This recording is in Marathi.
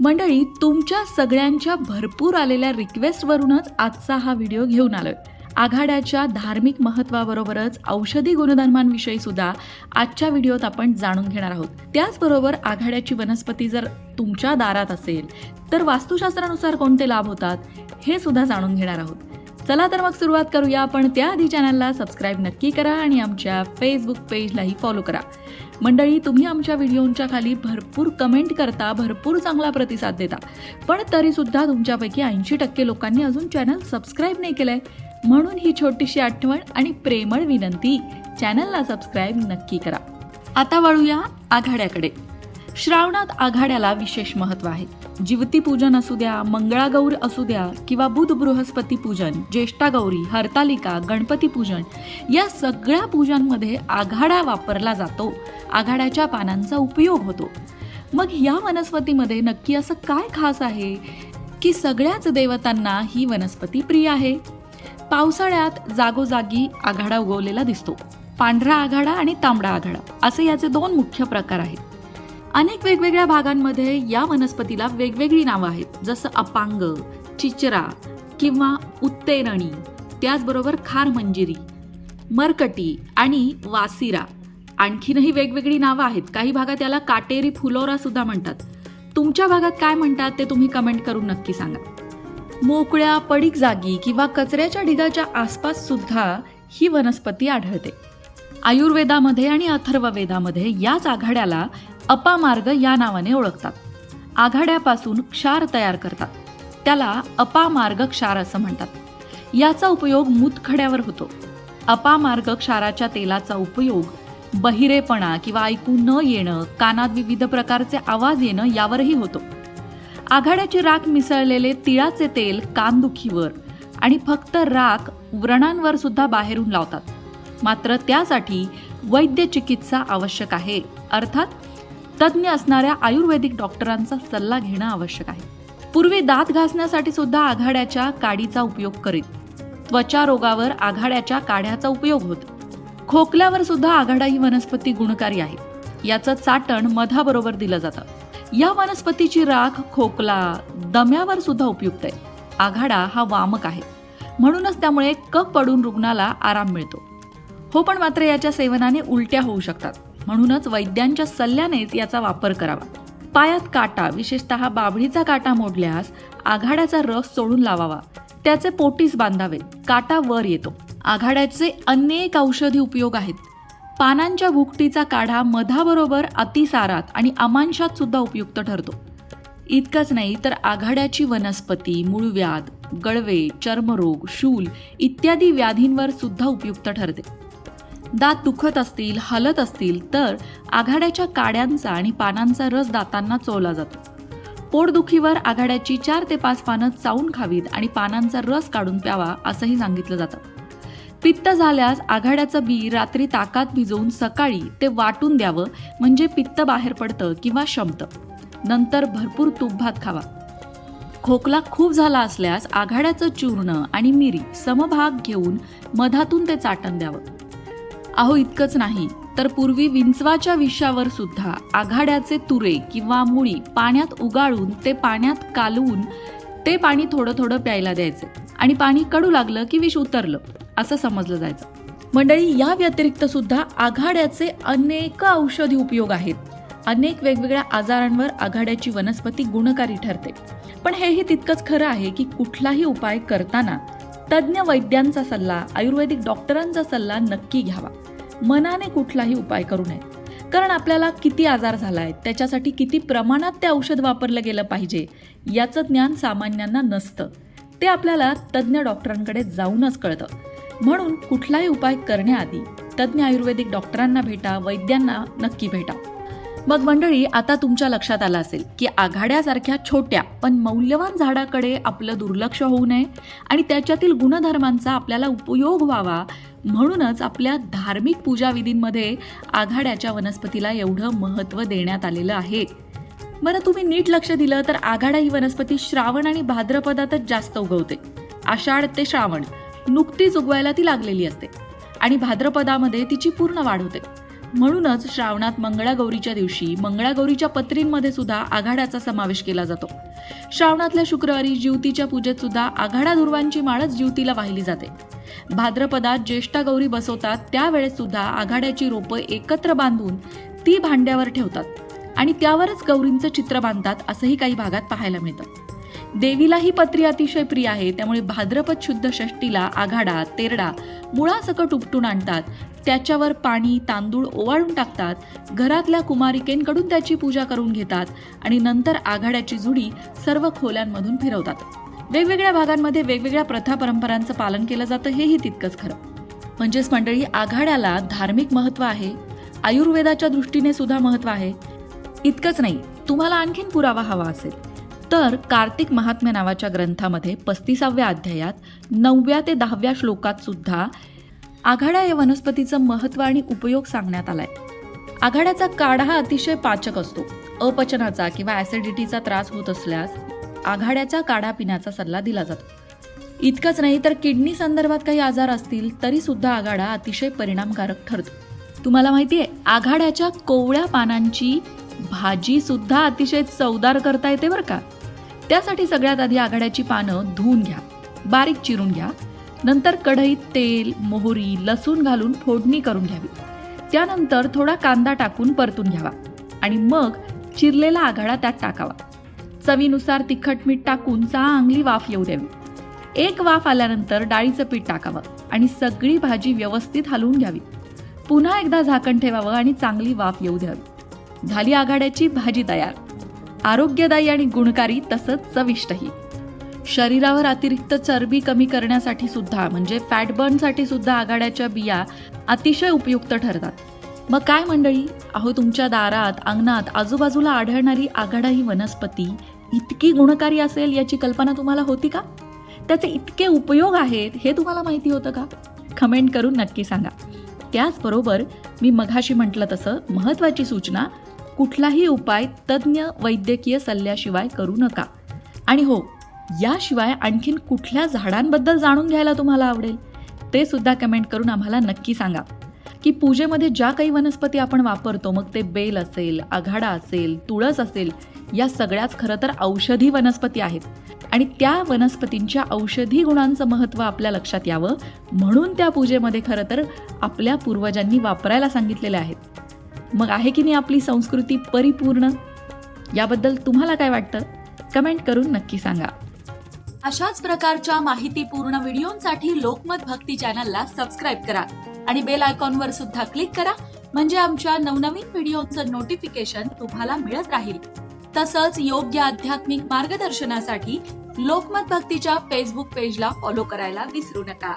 मंडळी तुमच्या सगळ्यांच्या भरपूर आलेल्या रिक्वेस्टवरूनच आजचा हा व्हिडिओ घेऊन आलोय. आघाड्याच्या धार्मिक महत्वाबरोबरच औषधी गुणधर्मांविषयी सुद्धा आजच्या व्हिडिओत आपण जाणून घेणार आहोत. त्याचबरोबर आघाड्याची वनस्पती जर तुमच्या दारात असेल तर वास्तुशास्त्रानुसार कोणते लाभ होतात हे सुद्धा जाणून घेणार आहोत. चला तर मग सुरुवात करूया. पण त्याआधी चॅनलला सबस्क्राईब नक्की करा आणि आमच्या फेसबुक पेजलाही फॉलो करा. मंडळी तुम्ही आमच्या व्हिडिओंच्या खाली भरपूर कमेंट करता भरपूर चांगला प्रतिसाद देता. पण तरीसुद्धा तुमच्यापैकी ऐंशी टक्के लोकांनी अजून चॅनल सबस्क्राईब नाही केलंय. म्हणून ही छोटीशी आठवण आणि प्रेमळ विनंती चॅनलला सबस्क्राईब नक्की करा. आता वळूया आघाड्याकडे. श्रावणात आघाड्याला विशेष महत्त्व आहे. जिवती पूजन असू द्या मंगळागौर असू द्या किंवा बुध बृहस्पती पूजन ज्येष्ठा गौरी हरतालिका गणपती पूजन या सगळ्या पूजांमध्ये आघाडा वापरला जातो. आघाड्याच्या पानांचा उपयोग होतो. मग या वनस्पतीमध्ये नक्की असं काय खास आहे? की सगळ्याच देवतांना ही वनस्पती प्रिय आहे? पावसाळ्यात जागोजागी आघाडा उगवलेला दिसतो. पांढरा आघाडा आणि तांबडा आघाडा असे याचे दोन मुख्य प्रकार आहेत. अनेक वेगवेगळ्या भागांमध्ये या वनस्पतीला वेगवेगळी नावं आहेत. जसं अपांग चिचरा किंवा उत्तेरणी त्याचबरोबर खार मंजिरी मरकटी आणि वासिरा. आणखीनही वेगवेगळी नावं आहेत. काही भागात याला काटेरी फुलोरा सुद्धा म्हणतात. तुमच्या भागात काय म्हणतात ते तुम्ही कमेंट करून नक्की सांगा. मोकळ्या पडीक जागी किंवा कचऱ्याच्या ढिगाच्या आसपास सुद्धा ही वनस्पती आढळते. आयुर्वेदामध्ये आणि अथर्ववेदामध्ये याच आघाड्याला अपामार्ग या नावाने ओळखतात. आघाड्यापासून क्षार तयार करतात. त्याला अपामार्ग क्षार असं म्हणतात. याचा उपयोग मूतखड्यावर होतो. अपामार्ग क्षाराच्या तेलाचा उपयोग बहिरेपणा किंवा ऐकू न येणं कानात विविध प्रकारचे आवाज येणं यावरही होतो. आघाड्याची राख मिसळलेले तिळाचे तेल कानदुखीवर आणि फक्त राख व्रणांवर सुद्धा बाहेरून लावतात. मात्र त्यासाठी वैद्य चिकित्सा आवश्यक आहे. अर्थात तज्ज्ञ असणाऱ्या आयुर्वेदिक डॉक्टरांचा सल्ला घेणं आवश्यक आहे. पूर्वी दात घासण्यासाठी सुद्धा आघाड्याच्या काडीचा उपयोग करीत त्वचा रोगावर आघाड्याच्या काढ्याचा उपयोग होत. खोकल्यावर सुद्धा आघाडा ही वनस्पती गुणकारी आहे. याचं चाटण मधाबरोबर दिलं जातं. या वनस्पतीची राख खोकला दम्यावर सुद्धा उपयुक्त आहे. आघाडा हा वामक आहे. म्हणूनच त्यामुळे कप पडून रुग्णाला आराम मिळतो. हो पण मात्र याच्या सेवनाने उलट्या होऊ शकतात. म्हणूनच वैद्यांच्या सल्ल्यानेच याचा वापर करावा. पायात काटा विशेषतः बाभळीचा काटा मोडल्यास आघाड्याचा रस सोडून लावावा. त्याचे पोटीस बांधावे काटा वर येतो. आघाड्याचे अनेक औषधी उपयोग आहेत. पानांच्या भुकटीचा काढा मधाबरोबर अतिसारात आणि अमांशात सुद्धा उपयुक्त ठरतो. इतकंच नाही तर आघाड्याची वनस्पती मूळव्याध गळवे चर्मरोग शूल इत्यादी व्याधींवर सुद्धा उपयुक्त ठरते. दात दुखत असतील हलत असतील तर आघाड्याच्या काड्यांचा आणि पानांचा रस दातांना चोवला जातो. पोटदुखीवर आघाड्याची चार ते पाच पानं चावून खावीत आणि पानांचा रस काढून प्यावा असंही सांगितलं जातं. पित्त झाल्यास आघाड्याचं बी रात्री ताकात भिजवून सकाळी ते वाटून द्यावं म्हणजे पित्त बाहेर पडतं किंवा शमतं. नंतर भरपूर तूप भात खावा. खोकला खूप झाला असल्यास आघाड्याचं चूर्ण आणि मिरी समभाग घेऊन मधातून ते चाटण द्यावं. अहो इतकंच नाही. तर पूर्वी विंचवाच्या विषावर सुद्धा आघाड्याचे तुरे किंवा मुळी पाण्यात उगाळून ते पाण्यात कालवून ते पाणी थोडं थोडं प्यायला द्यायचे. आणि पाणी कडू लागलं की विष उतरलं असं समजलं जायचं. मंडळी या व्यतिरिक्त सुद्धा आघाड्याचे अनेक औषधी उपयोग आहेत. अनेक वेगवेगळ्या आजारांवर आघाड्याची वनस्पती गुणकारी ठरते. पण हेही तितकंच खरं आहे की कुठलाही उपाय करताना तज्ज्ञ वैद्यांचा सल्ला आयुर्वेदिक डॉक्टरांचा सल्ला नक्की घ्यावा. मनाने कुठलाही उपाय करू नये. कारण आपल्याला किती आजार झालाय त्याच्यासाठी किती प्रमाणात ते औषध वापरलं गेलं पाहिजे याचं ज्ञान सामान्यांना नसतं. ते आपल्याला तज्ज्ञ डॉक्टरांकडे जाऊनच कळतं. म्हणून कुठलाही उपाय करण्याआधी तज्ज्ञ आयुर्वेदिक डॉक्टरांना भेटा वैद्यांना नक्की भेटा. मग मंडळी आता तुमच्या लक्षात आलं असेल की आघाड्यासारख्या छोट्या पण मौल्यवान झाडाकडे आपलं दुर्लक्ष होऊ नये आणि त्याच्यातील गुणधर्मांचा आपल्याला उपयोग व्हावा म्हणूनच आपल्या धार्मिक पूजाविधींमध्ये आघाड्याच्या वनस्पतीला एवढं महत्त्व देण्यात आलेलं आहे. बरं तुम्ही नीट लक्ष दिलं तर आघाडा ही वनस्पती श्रावण आणि भाद्रपदातच जास्त उगवते. आषाढ ते श्रावण नुकतीच उगवायला ती लागलेली असते आणि भाद्रपदामध्ये तिची पूर्ण वाढ होते. म्हणूनच श्रावणात मंगळागौरीच्या दिवशी मंगळागौरीच्या पत्रींमध्ये सुद्धा आघाड्याचा समावेश केला जातो. श्रावणातल्या शुक्रवारी ज्योतीच्या पूजेत सुद्धा आघाडा दुर्वांची माळच ज्योतीला वाहिली जाते. भाद्रपदात ज्येष्ठा गौरी बसवतात त्यावेळेस सुद्धा आघाड्याची रोपं एकत्र बांधून ती भांड्यावर ठेवतात आणि त्यावरच गौरींचं चित्र बांधतात असंही काही भागात पाहायला मिळतं. देवीला ही पत्री अतिशय प्रिय आहे. त्यामुळे भाद्रपद शुद्ध षष्टीला आघाडा तेरडा मुळासकट उपटून आणतात. त्याच्यावर पाणी तांदूळ ओवाळून टाकतात. घरातल्या कुमारिकेंकडून त्याची पूजा करून घेतात आणि नंतर आघाड्याची जुडी सर्व खोल्यांमधून फिरवतात. वेगवेगळ्या भागांमध्ये वेगवेगळ्या प्रथा परंपरांचं पालन केलं जातं हेही तितकंच खरं. म्हणजेच मंडळी आघाड्याला धार्मिक महत्त्व आहे. आयुर्वेदाच्या दृष्टीने सुद्धा महत्त्व आहे. इतकंच नाही तुम्हाला आणखीन पुरावा हवा असेल. तर कार्तिक महात्म्य नावाच्या ग्रंथामध्ये पस्तीसाव्या अध्यायात नवव्या ते दहाव्या श्लोकात सुद्धा आघाड्या या वनस्पतीचं महत्त्व आणि उपयोग सांगण्यात आलाय. आघाड्याचा काढा हा अतिशय पाचक असतो. अपचनाचा किंवा ऍसिडिटीचा त्रास होत असल्यास आघाड्याचा काढा पिण्याचा सल्ला दिला जातो. इतकंच नाही तर किडनी संदर्भात काही आजार असतील तरी सुद्धा आघाडा अतिशय परिणामकारक ठरतो. तुम्हाला माहितीये आघाड्याच्या कोवळ्या पानांची भाजी सुद्धा अतिशय चवदार करता येते बरं का? त्यासाठी सगळ्यात आधी आघाड्याची पानं धुवून घ्या. बारीक चिरून घ्या. नंतर कढईत तेल मोहरी लसूण घालून फोडणी करून घ्यावी. त्यानंतर थोडा कांदा टाकून परतून घ्यावा आणि मग चिरलेला आघाडा त्यात टाकावा. चवीनुसार तिखट मीठ टाकून चांगली वाफ येऊ द्यावी. एक वाफ आल्यानंतर डाळीचं पीठ टाकावं आणि सगळी भाजी व्यवस्थित हलवून घ्यावी. पुन्हा एकदा झाकण ठेवावं आणि चांगली वाफ येऊ द्यावी. झाली आघाड्याची भाजी तयार. आरोग्यदायी आणि गुणकारी तसंच चविष्टही. शरीरावर अतिरिक्त चरबी कमी करण्यासाठी सुद्धा म्हणजे फॅट बर्नसाठी सुद्धा आघाड्याच्या बिया अतिशय उपयुक्त ठरतात. मग काय मंडळी? अहो तुमच्या दारात अंगणात आजूबाजूला आढळणारी आघाडा ही वनस्पती इतकी गुणकारी असेल याची कल्पना तुम्हाला होती का? त्याचे इतके उपयोग आहेत हे तुम्हाला माहिती होतं का? कमेंट करून नक्की सांगा. त्याचबरोबर मी मघाशी म्हटलं तसं महत्त्वाची सूचना कुठलाही उपाय तज्ज्ञ वैद्यकीय सल्ल्याशिवाय करू नका. आणि हो याशिवाय आणखीन कुठल्या झाडांबद्दल जाणून घ्यायला तुम्हाला आवडेल ते सुद्धा कमेंट करून आम्हाला नक्की सांगा. की पूजेमध्ये ज्या काही वनस्पती आपण वापरतो मग ते बेल असेल आघाडा असेल तुळस असेल या सगळ्याच खरं तर औषधी वनस्पती आहेत. आणि त्या वनस्पतींच्या औषधी गुणांचं महत्त्व आपल्या लक्षात यावं म्हणून त्या पूजेमध्ये खरं तर आपल्या पूर्वजांनी वापरायला सांगितलेले आहेत. मग आहे की नाही आपली संस्कृती परिपूर्ण? याबद्दल तुम्हाला काय वाटतं? कमेंट करून नक्की सांगा. अशाच प्रकारच्या माहितीपूर्ण व्हिडिओंसाठी लोकमत भक्ती चॅनलला सबस्क्राईब करा आणि बेल आयकॉनवर सुद्धा क्लिक करा म्हणजे आमच्या नवनवीन व्हिडिओचं नोटिफिकेशन तुम्हाला मिळत राहील. तसंच योग्य आध्यात्मिक मार्गदर्शनासाठी लोकमत भक्तीच्या फेसबुक पेजला फॉलो करायला विसरू नका.